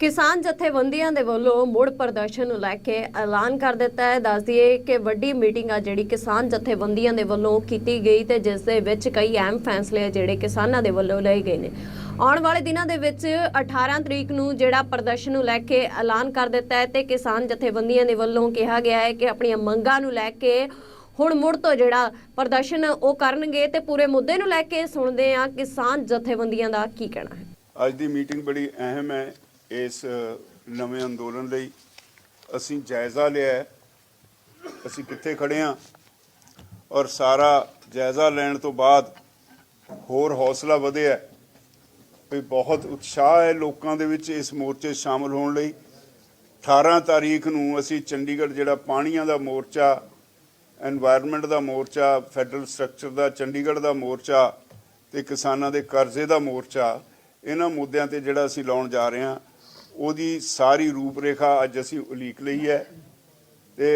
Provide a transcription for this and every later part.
ਕਿਸਾਨ ਜਥੇਬੰਦੀਆਂ ਦੇ ਵੱਲੋਂ ਮੁੜ ਪ੍ਰਦਰਸ਼ਨ ਨੂੰ ਲੈ ਕੇ ਐਲਾਨ ਕਰ ਦਿੱਤਾ ਹੈ। ਦੱਸ ਦਈਏ ਕਿ ਵੱਡੀ ਮੀਟਿੰਗ ਆ ਜਿਹੜੀ ਕਿਸਾਨ ਜਥੇਬੰਦੀਆਂ ਦੇ ਵੱਲੋਂ ਕੀਤੀ ਗਈ ਤੇ ਜਿਸ ਦੇ ਵਿੱਚ ਕਈ ਅਹਿਮ ਫੈਸਲੇ ਜਿਹੜੇ ਕਿਸਾਨਾਂ ਦੇ ਵੱਲੋਂ ਲਏ ਗਏ ਨੇ। ਆਉਣ ਵਾਲੇ ਦਿਨਾਂ ਦੇ ਵਿੱਚ 18 ਤਰੀਕ ਨੂੰ ਜਿਹੜਾ ਪ੍ਰਦਰਸ਼ਨ ਨੂੰ ਲੈ ਕੇ ਐਲਾਨ ਕਰ ਦਿੱਤਾ ਹੈ ਤੇ ਕਿਸਾਨ ਜਥੇਬੰਦੀਆਂ ਦੇ ਵੱਲੋਂ ਕਿਹਾ ਗਿਆ ਹੈ ਕਿ ਆਪਣੀਆਂ ਮੰਗਾਂ ਨੂੰ ਲੈ ਕੇ ਹੁਣ ਮੁੜ ਤੋਂ ਜਿਹੜਾ ਪ੍ਰਦਰਸ਼ਨ ਉਹ ਕਰਨਗੇ ਤੇ ਪੂਰੇ ਮੁੱਦੇ ਨੂੰ ਲੈ ਕੇ ਸੁਣਦੇ ਆ ਕਿਸਾਨ ਜਥੇਬੰਦੀਆਂ ਦਾ ਕੀ ਕਹਿਣਾ ਹੈ। ਅੱਜ ਦੀ ਮੀਟਿੰਗ ਬੜੀ ਅਹਿਮ ਹੈ। ਇਸ ਨਵੇਂ ਅੰਦੋਲਨ ਲਈ ਅਸੀਂ ਜਾਇਜ਼ਾ ਲਿਆ ਅਸੀਂ ਕਿੱਥੇ ਖੜੇ ਆ ਔਰ ਸਾਰਾ ਜਾਇਜ਼ਾ ਲੈਣ ਤੋਂ ਬਾਅਦ ਹੋਰ ਹੌਸਲਾ ਵਧਿਆ ਵੀ ਬਹੁਤ ਉਤਸ਼ਾਹ ਹੈ ਲੋਕਾਂ ਦੇ ਵਿੱਚ ਇਸ ਮੋਰਚੇ ਸ਼ਾਮਲ ਹੋਣ ਲਈ। 18 ਤਾਰੀਖ ਨੂੰ ਅਸੀਂ ਚੰਡੀਗੜ੍ਹ ਜਿਹੜਾ ਪਾਣੀਆਂ ਦਾ ਮੋਰਚਾ এনवायरमेंट ਦਾ ਮੋਰਚਾ ਫੈਡਰਲ ਸਟਰਕਚਰ ਦਾ, ਚੰਡੀਗੜ੍ਹ ਦਾ ਮੋਰਚਾ ਤੇ ਕਿਸਾਨਾਂ ਦੇ ਕਰਜ਼ੇ ਦਾ ਮੋਰਚਾ, ਇਹਨਾਂ ਮੁੱਦਿਆਂ ਤੇ ਜਿਹੜਾ ਅਸੀਂ ਲਾਉਣ ਜਾ ਰਹੇ ਹਾਂ। ਉਹਦੀ ਸਾਰੀ ਰੂਪਰੇਖਾ ਅੱਜ ਅਸੀਂ ਉਲੀਕ ਲਈ ਹੈ ਤੇ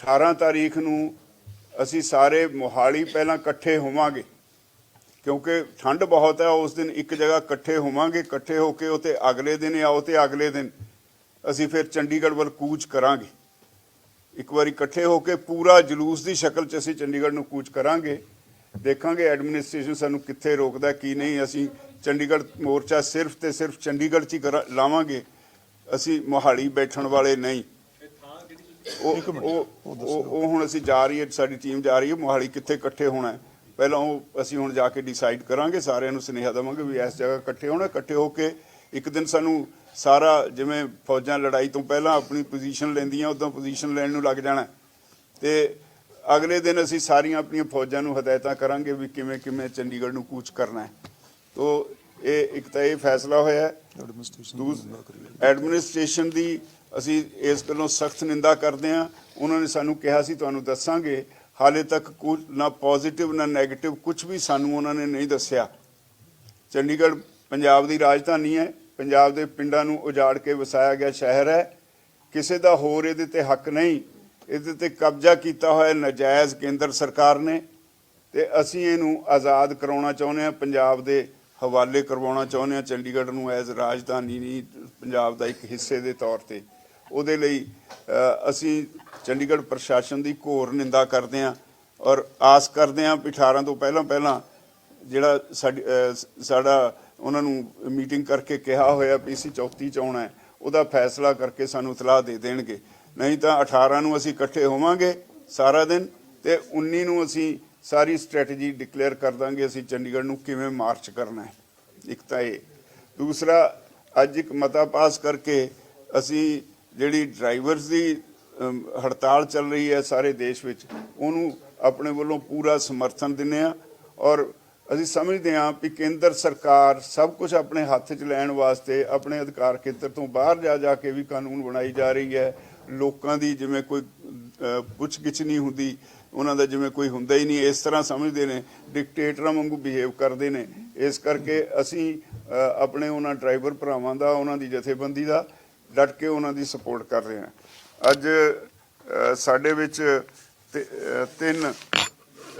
18 ਤਾਰੀਖ ਨੂੰ ਅਸੀਂ ਸਾਰੇ ਮੋਹਾਲੀ ਪਹਿਲਾਂ ਇਕੱਠੇ ਹੋਵਾਂਗੇ, ਕਿਉਂਕਿ ਠੰਡ ਬਹੁਤ ਹੈ, ਉਸ ਦਿਨ ਇੱਕ ਜਗ੍ਹਾ ਇਕੱਠੇ ਹੋਵਾਂਗੇ, ਇਕੱਠੇ ਹੋ ਕੇ ਉਤੇ ਅਗਲੇ ਦਿਨ ਆਓ ਤੇ ਅਗਲੇ ਦਿਨ ਅਸੀਂ ਫਿਰ ਚੰਡੀਗੜ੍ਹ ਵੱਲ ਕੂਚ ਕਰਾਂਗੇ। ਇੱਕ ਵਾਰੀ ਇਕੱਠੇ ਹੋ ਕੇ ਪੂਰਾ ਜਲੂਸ ਦੀ ਸ਼ਕਲ 'ਚ ਅਸੀਂ ਚੰਡੀਗੜ੍ਹ ਨੂੰ ਕੂਚ ਕਰਾਂਗੇ। ਦੇਖਾਂਗੇ ਐਡਮਿਨਿਸਟ੍ਰੇਸ਼ਨ ਸਾਨੂੰ ਕਿੱਥੇ ਰੋਕਦਾ ਕੀ ਨਹੀਂ। ਅਸੀਂ ਚੰਡੀਗੜ੍ਹ ਮੋਰਚਾ ਸਿਰਫ ਤੇ ਸਿਰਫ ਚੰਡੀਗੜ੍ਹ 'ਚ ਹੀ ਲਾਵਾਂਗੇ। ਅਸੀਂ ਮੋਹਾਲੀ ਬੈਠਣ ਵਾਲੇ ਨਹੀਂ। ਉਹ ਉਹ ਉਹ ਹੁਣ ਅਸੀਂ ਜਾ ਰਹੀ ਹੈ ਸਾਡੀ ਟੀਮ ਜਾ ਰਹੀ ਹੈ ਮੋਹਾਲੀ ਕਿੱਥੇ ਇਕੱਠੇ ਹੋਣਾ ਪਹਿਲਾਂ ਉਹ ਅਸੀਂ ਹੁਣ ਜਾ ਕੇ ਡਿਸਾਈਡ ਕਰਾਂਗੇ ਸਾਰਿਆਂ ਨੂੰ ਸੁਨੇਹਾ ਦੇਵਾਂਗੇ ਵੀ ਇਸ ਜਗ੍ਹਾ ਇਕੱਠੇ ਹੋਣਾ ਇਕੱਠੇ ਹੋ ਕੇ ਇੱਕ ਦਿਨ ਸਾਨੂੰ ਸਾਰਾ ਜਿਵੇਂ ਫੌਜਾਂ ਲੜਾਈ ਤੋਂ ਪਹਿਲਾਂ ਆਪਣੀ ਪੋਜੀਸ਼ਨ ਲੈਂਦੀਆਂ ਉਦੋਂ ਪੋਜੀਸ਼ਨ ਲੈਣ ਨੂੰ ਲੱਗ ਜਾਣਾ। ਤੇ ਅਗਲੇ ਦਿਨ ਅਸੀਂ ਸਾਰੀਆਂ ਆਪਣੀਆਂ ਫੌਜਾਂ ਨੂੰ ਹਦਾਇਤਾਂ ਕਰਾਂਗੇ ਵੀ ਕਿਵੇਂ ਕਿਵੇਂ ਚੰਡੀਗੜ੍ਹ ਨੂੰ ਕੂਚ ਕਰਨਾ ਹੈ। ਤੋ ਇਹ ਇੱਕ ਤਾਂ ਇਹ ਫੈਸਲਾ ਹੋਇਆ ਹੈ। ਐਡਮਿਨਿਸਟ੍ਰੇਸ਼ਨ ਦੀ ਅਸੀਂ ਇਸ ਗੱਲੋਂ ਸਖਤ ਨਿੰਦਾ ਕਰਦੇ ਹਾਂ। ਉਹਨਾਂ ਨੇ ਸਾਨੂੰ ਕਿਹਾ ਸੀ ਤੁਹਾਨੂੰ ਦੱਸਾਂਗੇ ਹਾਲੇ ਤੱਕ ਕੁਝ ਨਾ ਪੋਜ਼ਿਟਿਵ ਨਾ 네ਗੇਟਿਵ ਕੁਝ ਵੀ ਸਾਨੂੰ ਉਹਨਾਂ ਨੇ ਨਹੀਂ ਦੱਸਿਆ। ਚੰਡੀਗੜ੍ਹ ਪੰਜਾਬ ਦੀ ਰਾਜਧਾਨੀ ਹੈ। ਪੰਜਾਬ ਦੇ ਪਿੰਡਾਂ ਨੂੰ ਉਜਾੜ ਕੇ ਵਸਾਇਆ ਗਿਆ ਸ਼ਹਿਰ ਹੈ। ਕਿਸੇ ਦਾ ਹੋਰ ਇਹਦੇ ਤੇ ਹੱਕ ਨਹੀਂ। ਇਹਦੇ ਤੇ ਕਬਜ਼ਾ ਕੀਤਾ ਹੋਇਆ ਨਜਾਇਜ਼ ਕੇਂਦਰ ਸਰਕਾਰ ਨੇ ਤੇ ਅਸੀਂ ਇਹਨੂੰ ਆਜ਼ਾਦ ਕਰਾਉਣਾ ਚਾਹੁੰਦੇ ਹਾਂ, ਪੰਜਾਬ ਦੇ ਹਵਾਲੇ ਕਰਵਾਉਣਾ ਚਾਹੁੰਦੇ ਹਾਂ। ਚੰਡੀਗੜ੍ਹ ਨੂੰ ਐਜ਼ ਰਾਜਧਾਨੀ ਨਹੀਂ, ਪੰਜਾਬ ਦਾ ਇੱਕ ਹਿੱਸੇ ਦੇ ਤੌਰ ਤੇ। ਉਹਦੇ ਲਈ ਅਸੀਂ ਚੰਡੀਗੜ੍ਹ ਪ੍ਰਸ਼ਾਸਨ ਦੀ ਘੋਰ ਨਿੰਦਾ ਕਰਦੇ ਹਾਂ ਔਰ ਆਸ ਕਰਦੇ ਹਾਂ ਵੀ 18 ਤੋਂ ਪਹਿਲਾਂ ਪਹਿਲਾਂ ਜਿਹੜਾ ਸਾਡੀ ਸਾਡਾ ਉਹਨਾਂ ਨੂੰ ਮੀਟਿੰਗ ਕਰਕੇ ਕਿਹਾ ਹੋਇਆ ਪੀਸੀ 34 ਚ ਆਉਣਾ ਹੈ, ਉਹਦਾ ਫੈਸਲਾ ਕਰਕੇ ਸਾਨੂੰ ਇਤਲਾਹ ਦੇ ਦੇਣਗੇ। ਨਹੀਂ ਤਾਂ 18 ਨੂੰ ਅਸੀਂ ਇਕੱਠੇ ਹੋਵਾਂਗੇ ਸਾਰਾ ਦਿਨ ਤੇ 19 ਨੂੰ ਅਸੀਂ ਸਾਰੀ ਸਟ੍ਰੈਟਜੀ ਡਿਕਲੇਅਰ ਕਰ ਦਾਂਗੇ ਅਸੀਂ ਚੰਡੀਗੜ੍ਹ ਨੂੰ ਕਿਵੇਂ ਮਾਰਚ ਕਰਨਾ ਹੈ। ਇੱਕ ਤਾਂ ਇਹ। ਦੂਸਰਾ, ਅੱਜ ਇੱਕ ਮਤਾ ਪਾਸ ਕਰਕੇ ਅਸੀਂ ਜਿਹੜੀ ਡਰਾਈਵਰਸ ਦੀ ਹੜਤਾਲ ਚੱਲ ਰਹੀ ਹੈ ਸਾਰੇ ਦੇਸ਼ ਵਿੱਚ, ਉਹਨੂੰ ਆਪਣੇ ਵੱਲੋਂ ਪੂਰਾ ਸਮਰਥਨ ਦਿੰਦੇ ਆ ਔਰ ਅਸੀਂ ਸਮਝਦੇ ਹਾਂ ਕਿ ਕੇਂਦਰ ਸਰਕਾਰ ਸਭ ਕੁਝ ਆਪਣੇ ਹੱਥ 'ਚ ਲੈਣ ਵਾਸਤੇ ਆਪਣੇ ਅਧਿਕਾਰ ਖੇਤਰ ਤੋਂ ਬਾਹਰ ਜਾ ਜਾ ਕੇ ਵੀ ਕਾਨੂੰਨ ਬਣਾਈ ਜਾ ਰਹੀ ਹੈ। ਲੋਕਾਂ ਦੀ ਜਿਵੇਂ ਕੋਈ ਪੁੱਛਗਿੱਛ ਨਹੀਂ ਹੁੰਦੀ, ਉਹਨਾਂ ਦਾ ਜਿਵੇਂ ਕੋਈ ਹੁੰਦਾ ਹੀ ਨਹੀਂ, ਇਸ ਤਰ੍ਹਾਂ ਸਮਝਦੇ ਨੇ ਡਿਕਟੇਟਰਾਂ ਵਾਂਗੂ ਬਿਹੇਵ ਕਰਦੇ ਨੇ। ਇਸ ਕਰਕੇ ਅਸੀਂ ਆਪਣੇ ਉਹਨਾਂ ਡਰਾਈਵਰ ਭਰਾਵਾਂ ਦਾ, ਉਹਨਾਂ ਦੀ ਜਥੇਬੰਦੀ ਦਾ, ਡਟ ਕੇ ਉਹਨਾਂ ਦੀ ਸਪੋਰਟ ਕਰ ਰਹੇ ਹਾਂ। ਅੱਜ ਸਾਡੇ ਵਿੱਚ ਤੇ- ਤਿੰਨ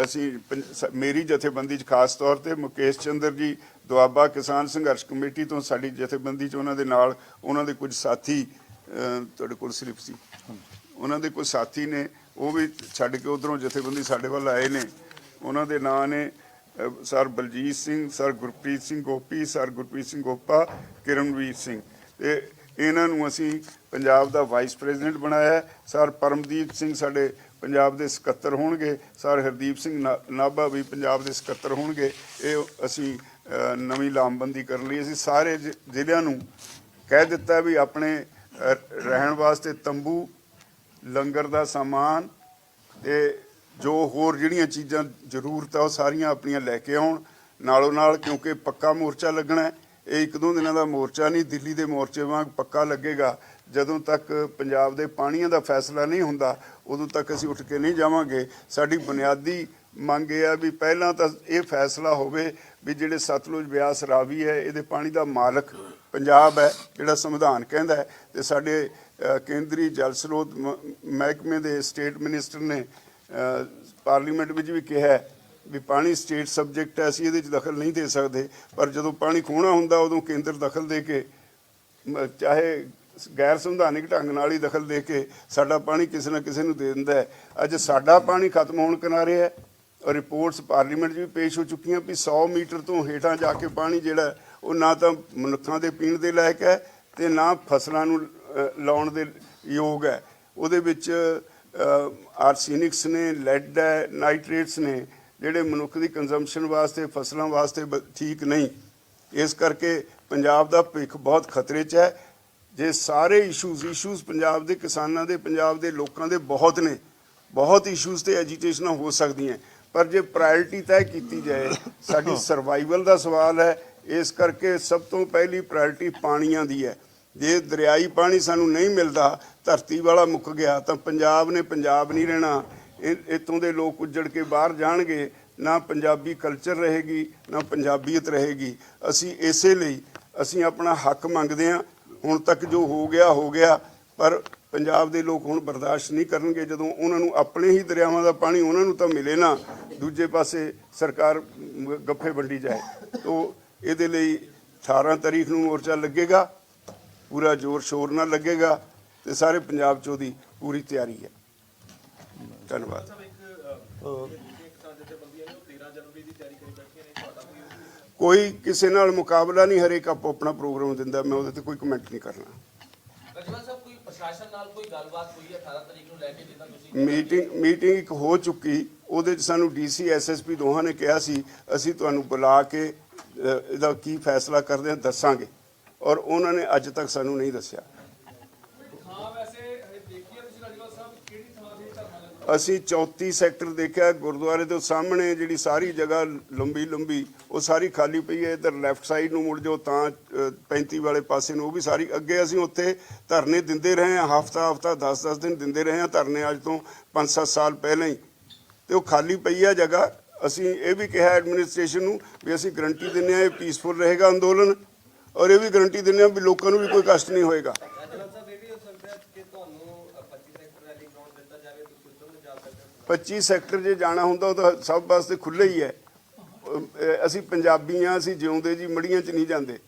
ਅਸੀਂ ਪੰਜ- ਮੇਰੀ ਜਥੇਬੰਦੀ 'ਚ ਖਾਸ ਤੌਰ ਤੇ ਮੁਕੇਸ਼ ਚੰਦਰ ਜੀ, ਦੁਆਬਾ ਕਿਸਾਨ ਸੰਘਰਸ਼ ਕਮੇਟੀ ਤੋਂ ਸਾਡੀ ਜਥੇਬੰਦੀ 'ਚ ਉਹਨਾਂ ਦੇ ਨਾਲ, ਉਹਨਾਂ ਦੇ ਕੁਝ ਸਾਥੀ ਤੁਹਾਡੇ ਕੋਲ ਸਲਿੱਪ ਸੀ। ਉਹਨਾਂ ਦੇ ਕੁਝ ਸਾਥੀ ਨੇ, ਉਹ ਵੀ ਛੱਡ ਕੇ ਉਧਰੋਂ ਜਥੇਬੰਦੀ ਸਾਡੇ ਵੱਲ ਆਏ ਨੇ। ਉਹਨਾਂ ਦੇ ਨਾਂ ਨੇ sir Baljit Singh, sir Gurpreet Singh Gopi, sir Gurpreet Singh Gopa, Kiranveer Singh. ਤੇ ਇਹਨਾਂ ਨੂੰ ਅਸੀਂ ਪੰਜਾਬ ਦਾ ਵਾਈਸ ਪ੍ਰੈਜ਼ੀਡੈਂਟ ਬਣਾਇਆ। ਸਰ ਪਰਮਦੀਪ ਸਿੰਘ ਸਾਡੇ ਪੰਜਾਬ ਦੇ ਸਕੱਤਰ ਹੋਣਗੇ। ਸਰ ਹਰਦੀਪ ਸਿੰਘ ਨਾ- ਨਾਭਾ ਵੀ ਪੰਜਾਬ ਦੇ ਸਕੱਤਰ ਹੋਣਗੇ। ਇਹ ਅਸੀਂ ਨਵੀਂ ਲਾਮਬੰਦੀ ਕਰਨ ਲਈ ਅਸੀਂ ਸਾਰੇ ਜ਼ਿ- ਜ਼ਿਲ੍ਹਿਆਂ ਨੂੰ ਕਹਿ ਦਿੱਤਾ ਵੀ ਆਪਣੇ ਰਹਿਣ ਵਾਸਤੇ ਤੰਬੂ, ਲੰਗਰ ਦਾ ਸਾਮਾਨ ਤੇ ਜੋ ਹੋਰ ਜਿਹੜੀਆਂ ਚੀਜ਼ਾਂ ਜ਼ਰੂਰਤ ਆ ਉਹ ਸਾਰੀਆਂ ਆਪਣੀਆਂ ਲੈ ਕੇ ਆਉਣ। ਨਾਲੋਂ ਨਾਲ ਕਿਉਂਕਿ ਪੱਕਾ ਮੋਰਚਾ ਲੱਗਣਾ ਹੈ, ਇਹ ਇੱਕ ਦੋ ਦਿਨਾਂ ਦਾ ਮੋਰਚਾ ਨਹੀਂ, ਦਿੱਲੀ ਦੇ ਮੋਰਚੇ ਵਾਂਗ ਪੱਕਾ ਲੱਗੇਗਾ। ਜਦੋਂ ਤੱਕ ਪੰਜਾਬ ਦੇ ਪਾਣੀਆਂ ਦਾ ਫੈਸਲਾ ਨਹੀਂ ਹੁੰਦਾ, ਉਦੋਂ ਤੱਕ ਅਸੀਂ ਉੱਠ ਕੇ ਨਹੀਂ ਜਾਵਾਂਗੇ। ਸਾਡੀ ਬੁਨਿਆਦੀ ਮੰਗ ਇਹ ਆ ਵੀ ਪਹਿਲਾਂ ਤਾਂ ਇਹ ਫੈਸਲਾ ਹੋਵੇ ਵੀ ਜਿਹੜੇ ਸਤਲੁਜ ਬਿਆਸ ਰਾਵੀ ਹੈ, ਇਹਦੇ ਪਾਣੀ ਦਾ ਮਾਲਕ ਪੰਜਾਬ ਹੈ, ਜਿਹੜਾ ਸੰਵਿਧਾਨ ਕਹਿੰਦਾ ਹੈ, ਤੇ ਸਾਡੇ ਕੇਂਦਰੀ ਜਲ ਸਰੋਤ ਮ- ਮਹਿਕਮੇ ਦੇ ਸਟੇਟ ਮਿਨਿਸਟਰ ਨੇ ਪਾਰਲੀਮੈਂਟ ਵਿੱਚ ਵੀ ਕਿਹਾ ਵੀ ਪਾਣੀ ਸਟੇਟ ਸਬਜੈਕਟ ਹੈ, ਅਸੀਂ ਇਹਦੇ 'ਚ ਦਖਲ ਨਹੀਂ ਦੇ ਸਕਦੇ, ਪਰ ਜਦੋਂ ਪਾਣੀ ਖੋਣਾ ਹੁੰਦਾ, ਉਦੋਂ ਕੇਂਦਰ ਦਖਲ ਦੇ ਕੇ ਚਾਹੇ ਗੈਰ ਸੰਵਿਧਾਨਿਕ ਢੰਗ ਨਾਲ ਹੀ ਦਖਲ ਦੇ ਕੇ ਸਾਡਾ ਪਾਣੀ ਕਿਸੇ ਨਾ ਕਿਸੇ ਨੂੰ ਦੇ ਦਿੰਦਾ ਹੈ। ਅੱਜ ਸਾਡਾ ਪਾਣੀ ਖਤਮ ਹੋਣ ਕਿਨਾਰੇ ਹੈ ਰਿਪੋਰਟਸ ਪਾਰਲੀਮੈਂਟ 'ਚ ਵੀ ਪੇਸ਼ ਹੋ ਚੁੱਕੀਆਂ ਵੀ 100 ਮੀਟਰ ਤੋਂ ਹੇਠਾਂ ਜਾ ਕੇ ਪਾਣੀ ਜਿਹੜਾ, ਉਹ ਨਾ ਤਾਂ ਮਨੁੱਖਾਂ ਦੇ ਪੀਣ ਦੇ ਲਾਇਕ ਹੈ ਤੇ ਨਾ ਫਸਲਾਂ ਨੂੰ ਲਾਉਣ ਦੇ ਯੋਗ ਹੈ। ਉਹਦੇ ਵਿੱਚ ਆਰਸੈਨਿਕਸ ਨੇ, ਲੈਡ ਹੈ, ਨਾਈਟ੍ਰੇਟਸ ਨੇ, ਜਿਹੜੇ ਮਨੁੱਖ ਦੀ ਕੰਜ਼ੰਪਸ਼ਨ ਵਾਸਤੇ, ਫਸਲਾਂ ਵਾਸਤੇ ਬ- ਠੀਕ ਨਹੀਂ। ਇਸ ਕਰਕੇ ਪੰਜਾਬ ਦਾ ਭਵਿੱਖ ਬਹੁਤ ਖਤਰੇ 'ਚ ਹੈ। ਜੇ ਸਾਰੇ ਇਸ਼ੂਜ਼ ਇਸ਼ੂਜ਼ ਪੰਜਾਬ ਦੇ ਕਿਸਾਨਾਂ ਦੇ, ਪੰਜਾਬ ਦੇ ਲੋਕਾਂ ਦੇ ਬਹੁਤ ਨੇ। ਬਹੁਤ ਇਸ਼ੂਜ਼ ਤੇ ਐਜੀਟੇਸ਼ਨਾਂ ਹੋ ਸਕਦੀਆਂ। ਪਰ ਜੇ ਪ੍ਰਾਇੋਰਟੀ ਤੈਅ ਕੀਤੀ ਜਾਏ ਸਾਡੀ ਸਰਵਾਈਵਲ ਦਾ ਸਵਾਲ ਹੈ ਇਸ ਕਰਕੇ ਸਭ ਤੋਂ ਪਹਿਲੀ ਪ੍ਰਾਇੋਰਟੀ ਪਾਣੀਆਂ ਦੀ ਹੈ। ਜੇ ਦਰਿਆਈ ਪਾਣੀ ਸਾਨੂੰ ਨਹੀਂ ਮਿਲਦਾ ਧਰਤੀ ਵਾਲਾ ਮੁੱਕ ਗਿਆ ਤਾਂ ਪੰਜਾਬ ਨੇ ਪੰਜਾਬ ਨਹੀਂ ਰਹਿਣਾ। ਇੱਥੋਂ ਦੇ ਲੋਕ ਉੱਜੜ ਕੇ ਬਾਹਰ ਜਾਣਗੇ ਨਾ ਪੰਜਾਬੀ ਕਲਚਰ ਰਹੇਗੀ ਨਾ ਪੰਜਾਬੀਅਤ ਰਹੇਗੀ। ਅਸੀਂ ਇਸੇ ਲਈ ਅਸੀਂ ਆਪਣਾ ਹੱਕ ਮੰਗਦੇ ਹਾਂ। ਹੁਣ ਤੱਕ ਜੋ ਹੋ ਗਿਆ ਹੋ ਗਿਆ ਪਰ ਪੰਜਾਬ ਦੇ ਲੋਕ ਹੁਣ ਬਰਦਾਸ਼ਤ ਨਹੀਂ ਕਰਨਗੇ। ਜਦੋਂ ਉਹਨਾਂ ਨੂੰ ਆਪਣੇ ਹੀ ਦਰਿਆਵਾਂ ਦਾ ਪਾਣੀ ਉਹਨਾਂ ਨੂੰ ਤਾਂ ਮਿਲੇ ਨਾ ਦੂਜੇ ਪਾਸੇ ਸਰਕਾਰ ਗੱਫੇ ਵੰਡੀ ਜਾਏ ਤੋਂ ਇਹਦੇ ਲਈ 18 ਤਾਰੀਖ ਨੂੰ ਮੋਰਚਾ ਲੱਗੇਗਾ ਪੂਰਾ ਜ਼ੋਰ ਸ਼ੋਰ ਨਾਲ ਲੱਗੇਗਾ ਤੇ ਸਾਰੇ ਪੰਜਾਬ 'ਚ ਉਹਦੀ ਪੂਰੀ ਤਿਆਰੀ ਹੈ। ਧੰਨਵਾਦ। ਕੋਈ ਕਿਸੇ ਨਾਲ ਮੁਕਾਬਲਾ ਨਹੀਂ ਹਰੇਕ ਆਪੋ ਆਪਣਾ ਪ੍ਰੋਗਰਾਮ ਦਿੰਦਾ ਮੈਂ ਉਹਦੇ ਤੇ ਕੋਈ ਕਮੈਂਟ ਨਹੀਂ ਕਰਨਾ। ਰਜਵਾ ਸਾਹਿਬ ਕੋਈ ਪ੍ਰਸ਼ਾਸਨ ਨਾਲ ਕੋਈ ਗੱਲਬਾਤ ਹੋਈ ਹੈ 18 ਤਰੀਕ ਨੂੰ ਲੈ ਕੇ ਜਿੱਦਾਂ ਤੁਸੀਂ ਮੀਟਿੰਗ ਮੀਟਿੰਗ ਇੱਕ ਹੋ ਚੁੱਕੀ ਉਹਦੇ ਚ ਸਾਨੂੰ ਡੀਸੀ ਐਸਐਸਪੀ ਦੋਹਾਂ ਨੇ ਕਿਹਾ ਸੀ ਅਸੀਂ ਤੁਹਾਨੂੰ ਬੁਲਾ ਕੇ ਇਹਦਾ ਕੀ ਫੈਸਲਾ ਕਰਦੇ ਹਾਂ ਦੱਸਾਂਗੇ। ਔਰ ਉਹਨਾਂ ਨੇ ਅੱਜ ਤੱਕ ਸਾਨੂੰ ਨਹੀਂ ਦੱਸਿਆ। ਅਸੀਂ 34 ਸੈਕਟਰ ਦੇਖਿਆ ਗੁਰਦੁਆਰੇ ਦੇ ਸਾਹਮਣੇ ਜਿਹੜੀ ਸਾਰੀ ਜਗ੍ਹਾ ਲੰਬੀ ਲੰਬੀ ਉਹ ਸਾਰੀ ਖਾਲੀ ਪਈ ਹੈ। ਇਧਰ ਲੈਫਟ ਸਾਈਡ ਨੂੰ ਮੁੜ ਜਾਓ ਤਾਂ ਅ, 35 ਵਾਲੇ ਪਾਸੇ ਨੂੰ ਉਹ ਵੀ ਸਾਰੀ ਅੱਗੇ ਅਸੀਂ ਉੱਥੇ ਧਰਨੇ ਦਿੰਦੇ ਰਹੇ ਹਾਂ ਹਫਤਾ ਹਫਤਾ 10-10 ਦਿਨ ਦਿੰਦੇ ਰਹੇ ਹਾਂ ਧਰਨੇ ਅੱਜ ਤੋਂ 5-7 ਸਾਲ ਪਹਿਲਾਂ ਹੀ। ਤੇ ਉਹ ਖਾਲੀ ਪਈ ਆ ਜਗ੍ਹਾ। ਅਸੀਂ ਇਹ ਵੀ ਕਿਹਾ ਐਡਮਿਨਿਸਟ੍ਰੇਸ਼ਨ ਨੂੰ ਵੀ ਅਸੀਂ ਗਰੰਟੀ ਦਿੰਦੇ ਹਾਂ ਇਹ ਪੀਸਫੁਲ ਰਹੇਗਾ ਅੰਦੋਲਨ ਔਰ ਇਹ ਵੀ ਗਰੰਟੀ ਦਿੰਦੇ ਹਾਂ ਵੀ ਲੋਕਾਂ ਨੂੰ ਵੀ ਕੋਈ ਕਸ਼ਟ ਨਹੀਂ ਹੋਏਗਾ। ਰਾਜਨਾਥ ਸਾਹਿਬ ਇਹ ਵੀ ਹੋ ਸਕਦਾ ਕਿ ਤੁਹਾਨੂੰ 25 ਸੈਕਟਰ ਰੈਲੀ ਗਰਾਊਂਡ ਦਿੱਤਾ ਜਾਵੇ ਤੁਸੀਂ ਉੱਧਰ ਨੂੰ ਜਾ ਸਕਦੇ ਹੋ 25 ਸੈਕਟਰ ਜੇ ਜਾਣਾ ਹੁੰਦਾ ਉਹ ਤਾਂ ਸਭ ਵਾਸਤੇ ਖੁੱਲ੍ਹਾ ਹੀ ਹੈ। ਅਸੀਂ ਪੰਜਾਬੀ ਹਾਂ, ਅਸੀਂ ਜਿਉਂਦੇ ਜੀ, ਮੜੀਆਂ 'ਚ ਨਹੀਂ ਜਾਂਦੇ।